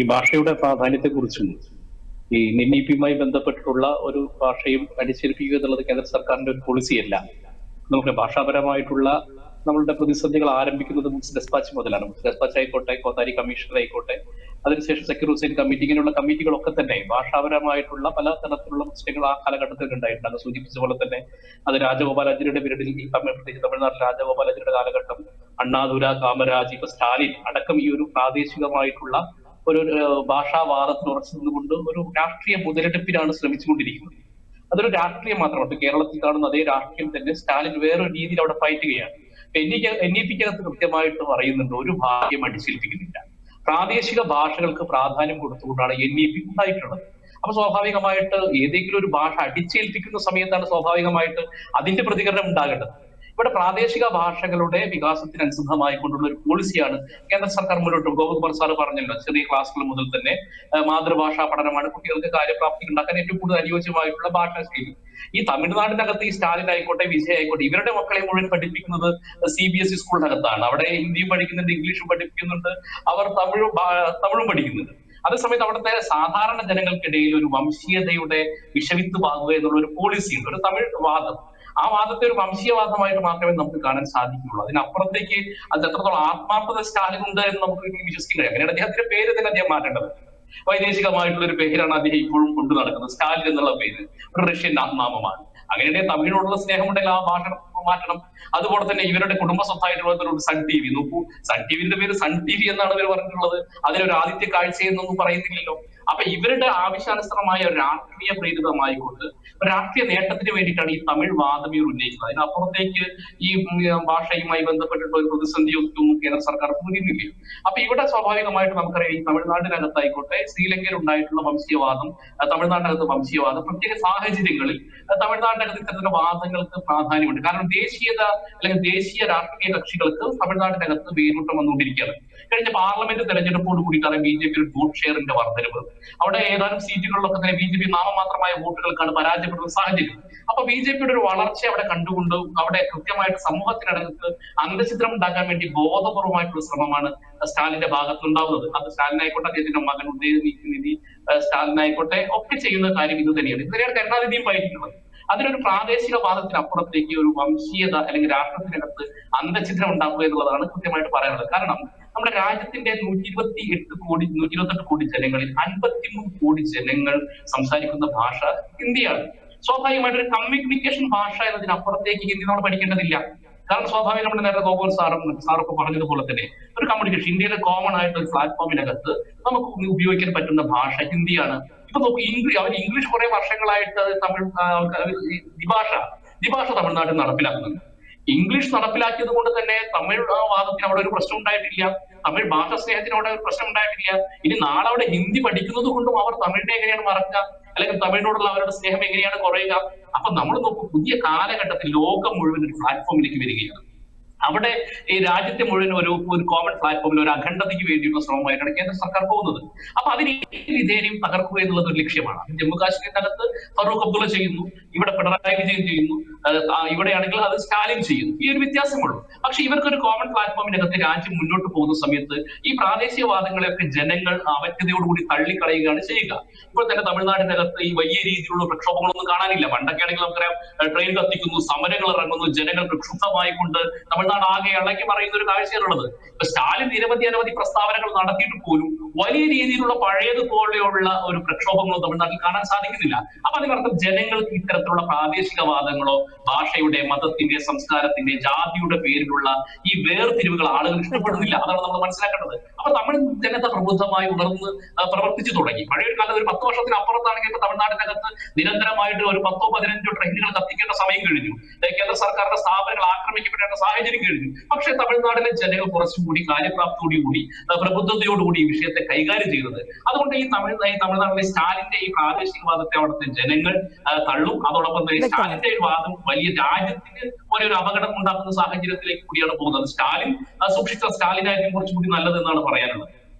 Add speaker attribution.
Speaker 1: ഈ ഭാഷയുടെ പ്രാധാന്യത്തെക്കുറിച്ചും ഈ നിന്നീപ്പിയുമായി ബന്ധപ്പെട്ടിട്ടുള്ള ഒരു ഭാഷയും അടിച്ചേൽപ്പിക്കുക എന്നുള്ളത് കേന്ദ്ര സർക്കാരിന്റെ ഒരു പോളിസിയല്ല നമുക്ക് ഭാഷാപരമായിട്ടുള്ള നമ്മളുടെ പ്രതിസന്ധികൾ ആരംഭിക്കുന്നത് മുൻസ് ഡെസ്പാച്ച് മുതലാണ്. മുൻസ് ഡെസ്പാച്ച് ആയിക്കോട്ടെ കോത്താരി കമ്മീഷണർ ആയിക്കോട്ടെ അതിനുശേഷം സെക്യൂർ ഹുസൈൻ കമ്മിറ്റി ഇങ്ങനെയുള്ള കമ്മിറ്റികളൊക്കെ തന്നെ ഭാഷാപരമായിട്ടുള്ള പല തരത്തിലുള്ള പ്രശ്നങ്ങൾ ആ കാലഘട്ടത്തിൽ ഉണ്ടായിട്ടുണ്ട്. അത് സൂചിപ്പിച്ച പോലെ തന്നെ അത് രാജഗോപാലാചാര്യയുടെ പീരീഡിൽ ഈ തമിഴ് പ്രത്യേകിച്ച് തമിഴ്നാട്ടിൽ രാജഗോപാലാചാര്യയുടെ കാലഘട്ടം അണ്ണാദുര കാമരാജ് ഇപ്പൊ സ്റ്റാലിൻ അടക്കം ഈ ഒരു പ്രാദേശികമായിട്ടുള്ള ഒരു ഭാഷാവാദത്തിൽ ഉറച്ചു നിന്നുകൊണ്ട് ഒരു രാഷ്ട്രീയ മുതലെടുപ്പിനാണ് ശ്രമിച്ചുകൊണ്ടിരിക്കുന്നത്. അതൊരു രാഷ്ട്രീയം മാത്രമാണ് കേരളത്തിൽ കാണുന്ന അതേ രാഷ്ട്രീയം തന്നെ സ്റ്റാലിൻ വേറൊരു രീതിയിൽ അവിടെ ഫൈറ്റ് ചെയ്യുകയാണ്. എൻ എൻ ഇ പിക്കകത്ത് കൃത്യമായിട്ട് പറയുന്നുണ്ട് ഒരു ഭാഗ്യം അടിച്ചേൽപ്പിക്കുന്നില്ല. പ്രാദേശിക ഭാഷകൾക്ക് പ്രാധാന്യം കൊടുത്തുകൊണ്ടാണ് എൻ ഇ പി ഉണ്ടായിട്ടുള്ളത്. അപ്പൊ സ്വാഭാവികമായിട്ട് ഏതെങ്കിലും ഒരു ഭാഷ അടിച്ചേൽപ്പിക്കുന്ന സമയത്താണ് സ്വാഭാവികമായിട്ട് അതിന്റെ പ്രതികരണം ഉണ്ടാകേണ്ടത്. ഇവിടെ പ്രാദേശിക ഭാഷകളുടെ വികാസത്തിന് അനുസൃതമായിക്കൊണ്ടുള്ള ഒരു പോളിസിയാണ് കേന്ദ്ര സർക്കാർ മുന്നോട്ട് ഗോപകുമാർ സാർ പറഞ്ഞല്ലോ ചെറിയ ക്ലാസ്സുകൾ മുതൽ തന്നെ മാതൃഭാഷാ പഠനമാണ് കുട്ടികൾക്ക് കാര്യപ്രാപ്തി ഉണ്ടാക്കാൻ ഏറ്റവും കൂടുതൽ അനുയോജ്യമായിട്ടുള്ള ഭാഷാ ശൈലി. ഈ തമിഴ്നാടിനകത്ത് ഈ സ്റ്റാലിൻ ആയിക്കോട്ടെ വിജയ് ആയിക്കോട്ടെ ഇവരുടെ മക്കളെ മുഴുവൻ പഠിപ്പിക്കുന്നത് സി ബി എസ് ഇ സ്കൂളിനകത്താണ്. അവിടെ ഹിന്ദിയും പഠിക്കുന്നുണ്ട് ഇംഗ്ലീഷും പഠിപ്പിക്കുന്നുണ്ട്. അവർ തമിഴും തമിഴും പഠിക്കുന്നുണ്ട്. അതേസമയത്ത് അവിടുത്തെ സാധാരണ ജനങ്ങൾക്കിടയിൽ ഒരു വംശീയതയുടെ വിഷവിത്ത് പാകുക എന്നുള്ള ഒരു പോളിസി ഉണ്ട്. ഒരു തമിഴ് വാദം. ആ വാദത്തെ ഒരു വംശീയവാദമായിട്ട് മാത്രമേ നമുക്ക് കാണാൻ സാധിക്കുകയുള്ളൂ അതിനപ്പുറത്തേക്ക് അത് എത്രത്തോളം ആത്മാർത്ഥത സ്റ്റാലിൻ ഉണ്ട് എന്ന് നമുക്ക് വിശ്വസിക്കാൻ കഴിയും അങ്ങനെയാണ് അദ്ദേഹത്തിന്റെ പേര് തന്നെ അദ്ദേഹം മാറ്റേണ്ടത്. വൈദേശികമായിട്ടുള്ള ഒരു പേരാണ് അദ്ദേഹം ഇപ്പോഴും കൊണ്ടു നടക്കുന്നത്. സ്റ്റാലിൻ എന്നുള്ള പേര് ഒരു റഷ്യൻ നാമമാണ് അങ്ങനെയാണെങ്കിൽ തമിഴിനോടുള്ള സ്നേഹമുണ്ടെങ്കിൽ ആ ഭാഷ മാറ്റണം. അതുപോലെ തന്നെ ഇവരുടെ കുടുംബ ഒരു സൺ ടി വി നോക്കൂ സൺ ടി വിന്റെ പേര് സൺ ടി വി എന്നാണ് ഇവർ പറഞ്ഞിട്ടുള്ളത്. അതിനൊരു ആദിത്യ കാഴ്ച എന്നൊന്നും പറയുന്നില്ലല്ലോ. അപ്പൊ ഇവരുടെ ആവശ്യാനുസൃതമായ രാഷ്ട്രീയ പ്രേരിതമായിക്കൊണ്ട് രാഷ്ട്രീയ നേട്ടത്തിന് വേണ്ടിയിട്ടാണ് ഈ തമിഴ് വാദം ഇവർ ഉന്നയിക്കുന്നത് അതിനപ്പുറത്തേക്ക് ഈ ഭാഷയുമായി ബന്ധപ്പെട്ടിട്ടുള്ള ഒരു പ്രതിസന്ധി ഒന്നും കേന്ദ്ര സർക്കാർ മുന്നിലില്ല അപ്പൊ ഇവിടെ സ്വാഭാവികമായിട്ട് നമുക്കറിയാം ഈ തമിഴ്നാടിനകത്തായിക്കോട്ടെ ശ്രീലങ്കയിൽ ഉണ്ടായിട്ടുള്ള വംശീയവാദം തമിഴ്നാടിനകത്ത് വംശീയവാദം പ്രത്യേക സാഹചര്യങ്ങളിൽ തമിഴ്നാടിനകത്ത് ഇത്തരത്തിലുള്ള വാദങ്ങൾക്ക് പ്രാധാന്യമുണ്ട്. കാരണം ദേശീയത അല്ലെങ്കിൽ ദേശീയ രാഷ്ട്രീയ കക്ഷികൾക്ക് തമിഴ്നാടിനകത്ത് വേരൂട്ടം വന്നുകൊണ്ടിരിക്കുകയാണ്. കഴിഞ്ഞ പാർലമെന്റ് തെരഞ്ഞെടുപ്പോട് കൂടിയിട്ടാണ് ബി ജെ പി വോട്ട് ഷെയറിന്റെ വർധനവ്. അവിടെ ഏതാനും സീറ്റുകളിലൊക്കെ തന്നെ ബി ജെ പി നാമമാത്രമായ വോട്ടുകൾക്കാണ് പരാജയപ്പെടുന്ന സാഹചര്യം. അപ്പൊ ബി ജെ പിയുടെ ഒരു വളർച്ച അവിടെ കണ്ടുകൊണ്ട് അവിടെ കൃത്യമായിട്ട് സമൂഹത്തിനകത്ത് അന്തചിത്രം ഉണ്ടാക്കാൻ വേണ്ടി ബോധപൂർവമായിട്ടുള്ള ശ്രമമാണ് സ്റ്റാലിന്റെ ഭാഗത്തുണ്ടാവുന്നത്. അത് സ്റ്റാലിൻ ആയിക്കോട്ടെ അദ്ദേഹത്തിന്റെ മകൻ ഉദയനിധി സ്റ്റാലിൻ ആയിക്കോട്ടെ ഒക്കെ ചെയ്യുന്ന കാര്യം ഇത് തന്നെയാണ്. ഇത് തന്നെയാണ് കരുണാനിധിയും പറയുന്നത്. അതിനൊരു പ്രാദേശിക വാദത്തിനപ്പുറത്തേക്ക് ഒരു വംശീയത അല്ലെങ്കിൽ രാഷ്ട്രത്തിനകത്ത് അന്തചിത്രം ഉണ്ടാക്കുക എന്നുള്ളതാണ് കൃത്യമായിട്ട് പറയാനുള്ളത്. കാരണം നമ്മുടെ രാജ്യത്തിന്റെ നൂറ്റി ഇരുപത്തി എട്ട് കോടി നൂറ്റി ഇരുപത്തെട്ട് കോടി ജനങ്ങളിൽ അൻപത്തിമൂന്ന് കോടി ജനങ്ങൾ സംസാരിക്കുന്ന ഭാഷ ഹിന്ദിയാണ്. സ്വാഭാവികമായിട്ട് ഒരു കമ്മ്യൂണിക്കേഷൻ ഭാഷ എന്നതിനപ്പുറത്തേക്ക് ഹിന്ദി നമ്മൾ പഠിക്കേണ്ടതില്ല. കാരണം സ്വാഭാവികം നമ്മുടെ നേരത്തെ ഗോകുൽ സാറും സാറൊക്കെ പറഞ്ഞതുപോലെ തന്നെ ഒരു കമ്മ്യൂണിക്കേഷൻ ഇന്ത്യയിലെ കോമൺ ആയിട്ട് ഒരു പ്ലാറ്റ്ഫോമിനകത്ത് നമുക്ക് ഉപയോഗിക്കാൻ പറ്റുന്ന ഭാഷ ഹിന്ദിയാണ്. ഇപ്പൊ നോക്കൂ ഇംഗ്ലീഷ് അവർ ഇംഗ്ലീഷ് കുറെ വർഷങ്ങളായിട്ട് തമിഴ് ദ്വിഭാഷ ദ്വിഭാഷ തമിഴ്നാട്ടിൽ നടപ്പിലാക്കുന്നുണ്ട്. ഇംഗ്ലീഷ് നടപ്പിലാക്കിയത് കൊണ്ട് തന്നെ തമിഴ് വാദത്തിന് അവിടെ ഒരു പ്രശ്നം ഉണ്ടായിട്ടില്ല. തമിഴ് ഭാഷ സ്നേഹത്തിന് അവിടെ ഒരു പ്രശ്നം ഉണ്ടായിട്ടില്ല. ഇനി നാളെ അവിടെ ഹിന്ദി പഠിക്കുന്നത് കൊണ്ടും അവർ തമിഴിനെ എങ്ങനെയാണ് മറക്കുക? അല്ലെങ്കിൽ തമിഴിനോടുള്ള അവരുടെ സ്നേഹം എങ്ങനെയാണ് കുറയുക? അപ്പൊ നമ്മൾ നോക്കും പുതിയ കാലഘട്ടത്തിൽ ലോകം മുഴുവൻ ഒരു പ്ലാറ്റ്ഫോമിലേക്ക് വരികയാണ്. അവിടെ ഈ രാജ്യത്തെ മുഴുവൻ ഒരു ഒരു കോമൺ പ്ലാറ്റ്ഫോമിൽ ഒരു അഖണ്ഡതയ്ക്ക് വേണ്ടിയുള്ള ശ്രമമായിട്ടാണ് കേന്ദ്ര സർക്കാർ പോകുന്നത്. അപ്പൊ അതിന് വിധേയനും തകർക്കുക എന്നുള്ളത് ഒരു ലക്ഷ്യമാണ്. ജമ്മു കാശ്മീരിനകത്ത് ഫറൂഖ് അബ്ദുള്ള ചെയ്യുന്നു ഇവിടെ പിണറായി വിജയൻ ചെയ്യുന്നു ഇവിടെയാണെങ്കിൽ അത് സ്റ്റാലിൻ ചെയ്യുന്നു. ഈ ഒരു വ്യത്യാസമുള്ളൂ. പക്ഷെ ഇവർക്കൊരു കോമൺ പ്ലാറ്റ്ഫോമിനകത്ത് രാജ്യം മുന്നോട്ട് പോകുന്ന സമയത്ത് ഈ പ്രാദേശികവാദങ്ങളെയൊക്കെ ജനങ്ങൾ അവജ്ഞതയോടുകൂടി തള്ളിക്കളയുകയാണ് ചെയ്യുക. ഇപ്പോൾ തന്നെ തമിഴ്നാടിനകത്ത് ഈ വലിയ രീതിയിലുള്ള പ്രക്ഷോഭങ്ങളൊന്നും കാണാനില്ല. പണ്ടൊക്കെ ആണെങ്കിൽ നമുക്കറിയാം ട്രെയിൻ കത്തിക്കുന്നു സമരങ്ങൾ ഇറങ്ങുന്നു ജനങ്ങൾ പ്രക്ഷുബ്ധമായി കൊണ്ട് തമിഴ്നാട് ആകെ ഇളക്കി പറയുന്ന ഒരു കാഴ്ചയാണുള്ളത്? ഇപ്പൊ സ്റ്റാലിൻ നിരവധി അനവധി പ്രസ്താവനകൾ നടത്തിയിട്ട് പോലും വലിയ രീതിയിലുള്ള പഴയതുപോലെയുള്ള ഒരു പ്രക്ഷോഭങ്ങളോ തമിഴ്നാട്ടിൽ കാണാൻ സാധിക്കുന്നില്ല. അപ്പൊ അതിനർത്ഥം ജനങ്ങൾക്ക് ഇത്തരത്തിലുള്ള പ്രാദേശികവാദങ്ങളോ ഭാഷയുടെ മതത്തിന്റെ സംസ്കാരത്തിന്റെ ജാതിയുടെ പേരിലുള്ള ഈ വേർതിരിവുകൾ ആളുകൾ ഇഷ്ടപ്പെടുന്നില്ല. അതാണ് നമ്മൾ മനസ്സിലാക്കേണ്ടത്. അപ്പൊ തമിഴ് ജനത പ്രബുദ്ധമായി ഉണർന്ന് പ്രവർത്തിച്ചു തുടങ്ങി. പഴയ ഒരു കാലത്ത് ഒരു പത്ത് വർഷത്തിന് അപ്പുറത്താണെങ്കിൽ ഇപ്പൊ തമിഴ്നാടിനകത്ത് നിരന്തരമായിട്ട് ഒരു പത്തോ പതിനഞ്ചോ ട്രെയിനുകൾ കത്തിക്കേണ്ട സമയം കഴിഞ്ഞു. കേന്ദ്ര സർക്കാരിന്റെ സ്ഥാപനങ്ങൾ ആക്രമിക്കപ്പെടേണ്ട സാഹചര്യം കഴിഞ്ഞു. പക്ഷേ തമിഴ്നാട്ടിലെ ജനങ്ങൾ കുറച്ചുകൂടി കാര്യപ്രാപ്തിയോടുകൂടി പ്രബുദ്ധതയോടുകൂടി ഈ വിഷയത്തെ കൈകാര്യം ചെയ്തത്. അതുകൊണ്ട് ഈ തമിഴ് ഈ തമിഴ്നാട്ടിലെ സ്റ്റാലിന്റെ ഈ പ്രാദേശികവാദത്തെ അവിടുത്തെ ജനങ്ങൾ തള്ളും. അതോടൊപ്പം തന്നെ സ്റ്റാലിന്റെ വാദം വലിയ രാജ്യത്തിന് ഒരു അപകടം ഉണ്ടാക്കുന്ന സാഹചര്യത്തിലേക്ക് കൂടിയാണ് പോകുന്നത്. സ്റ്റാലിൻ സൂക്ഷിച്ച സ്റ്റാലിനായിരിക്കും കുറച്ചുകൂടി നല്ലതെന്നാണ് പറയാനുള്ളത്.